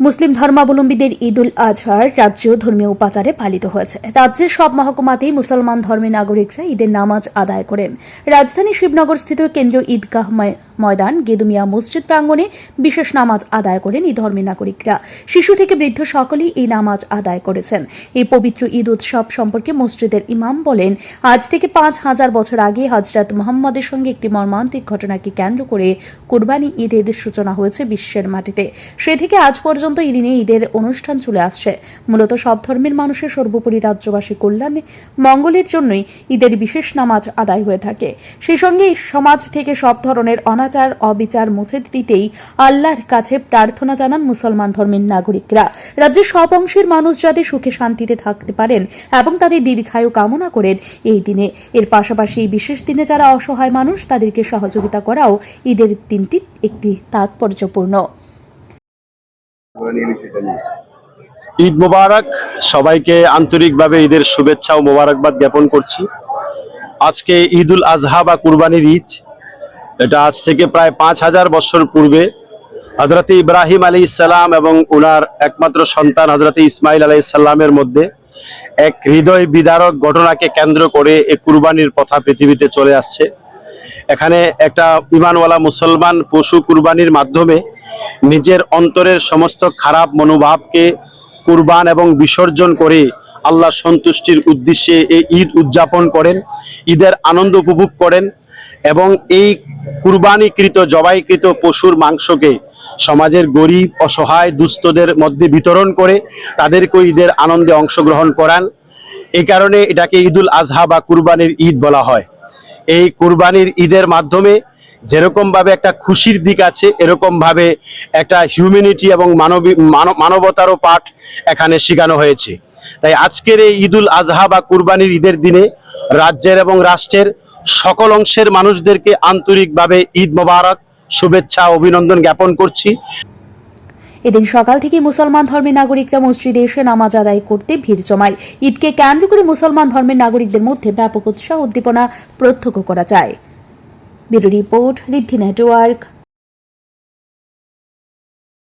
মুসলিম ধর্মাবলম্বীদের ঈদ উল আজহার রাজ্য ধর্মীয় উপাচারে পালিত হয়েছে। রাজ্যের সব মহকুমাতেই মুসলমান ধর্মের নাগরিকরা ঈদের নামাজ আদায় করেন। রাজধানী শিবনগর স্থিত কেন্দ্রীয় ঈদগাহ ময়দান, গেদুমিয়া মসজিদ প্রাঙ্গণে বিশেষ নামাজ আদায় করেন এই ধর্মের নাগরিকরা। শিশু থেকে বৃদ্ধ সকলেই এই নামাজ আদায় করেছেন। এই পবিত্র ঈদ উৎসব সম্পর্কে মসজিদের ইমাম বলেন, আজ থেকে পাঁচ হাজার বছর আগে হজরত মোহাম্মদের সঙ্গে একটি মর্মান্তিক ঘটনাকে কেন্দ্র করে কুরবানি ঈদের সূচনা হয়েছে বিশ্বের মাটিতে। সে থেকে আজ পর্যন্ত এই দিনে ঈদের অনুষ্ঠান চলে আসছে। মূলত সব ধর্মের মানুষের সর্বোপরি রাজ্যবাসী কল্যাণে মঙ্গলের জন্যই ঈদের বিশেষ নামাজ আদায় হয়ে থাকে। সেই সঙ্গে সমাজ থেকে সব ধরনের অনাচার অবিচার মুছে দিতেই আল্লাহর কাছে প্রার্থনা জানান মুসলমান ধর্মের নাগরিকরা। রাজ্যের সব অংশের মানুষ যাতে সুখে শান্তিতে থাকতে পারেন এবং তাদের দীর্ঘায়ু কামনা করেন এই দিনে। এর পাশাপাশি বিশেষ দিনে যারা অসহায় মানুষ, তাদেরকে সহযোগিতা করাও ঈদের দিনটি একটি তাৎপর্যপূর্ণ। ঈদ মোবারক। সবাইকে আন্তরিকভাবে ঈদের শুভেচ্ছা ও মোবারকবাদ জ্ঞাপন করছি। আজকে ঈদুল আজহা বা কুরবানির ঈদ। এটা আজ থেকে প্রায় পাঁচ হাজার বছর পূর্বে হজরত ইব্রাহিম আলী ইসাল্লাম এবং উনার একমাত্র সন্তান হজরত ইসমাইল আলাই ইসাল্লামের মধ্যে এক হৃদয় বিদারক ঘটনাকে কেন্দ্র করে এই কুরবানির প্রথা পৃথিবীতে চলে আসছে। এখানে একটা ইমানওয়ালা মুসলমান পশু কুরবানির মাধ্যমে নিজের অন্তরের সমস্ত খারাপ মনোভাবকে কুরবান এবং বিসর্জন করে আল্লাহ সন্তুষ্টির উদ্দেশ্যে এই ঈদ উদযাপন করেন, ঈদের আনন্দ উপভোগ করেন এবং এই কুরবানিকৃত, জবাইকৃত পশুর মাংসকে সমাজের গরিব, অসহায় দুস্থদের মধ্যে বিতরণ করে তাদেরকে ঈদের আনন্দে অংশগ্রহণ করান। এই কারণে এটাকে ঈদুল আজহা বা কুরবানির ঈদ বলা হয়। এই কুরবানির ঈদের মাধ্যমে যেরকম ভাবে একটা খুশির দিক আছে এরকম ভাবে একটা হিউম্যানিটি এবং মানব- মানবতারও পাঠ এখানে শেখানো হয়েছে। তাই আজকের এই ঈদুল আজহা বা কুরবানির ঈদের দিনে রাজ্যের এবং রাষ্ট্রের সকল অংশের মানুষদেরকে আন্তরিকভাবে ঈদ মোবারক, শুভেচ্ছা, অভিনন্দন জ্ঞাপন করছি। এদিন সকাল থেকে মুসলমান ধর্মের নাগরিকরা মসজিদে এসে নামাজ আদায় করতে ভিড় জমায়। ঈদকে কেন্দ্র করে মুসলমান ধর্মের নাগরিকদের মধ্যে ব্যাপক উৎসাহ উদ্দীপনা প্রত্যক্ষ করা যায়। Report network.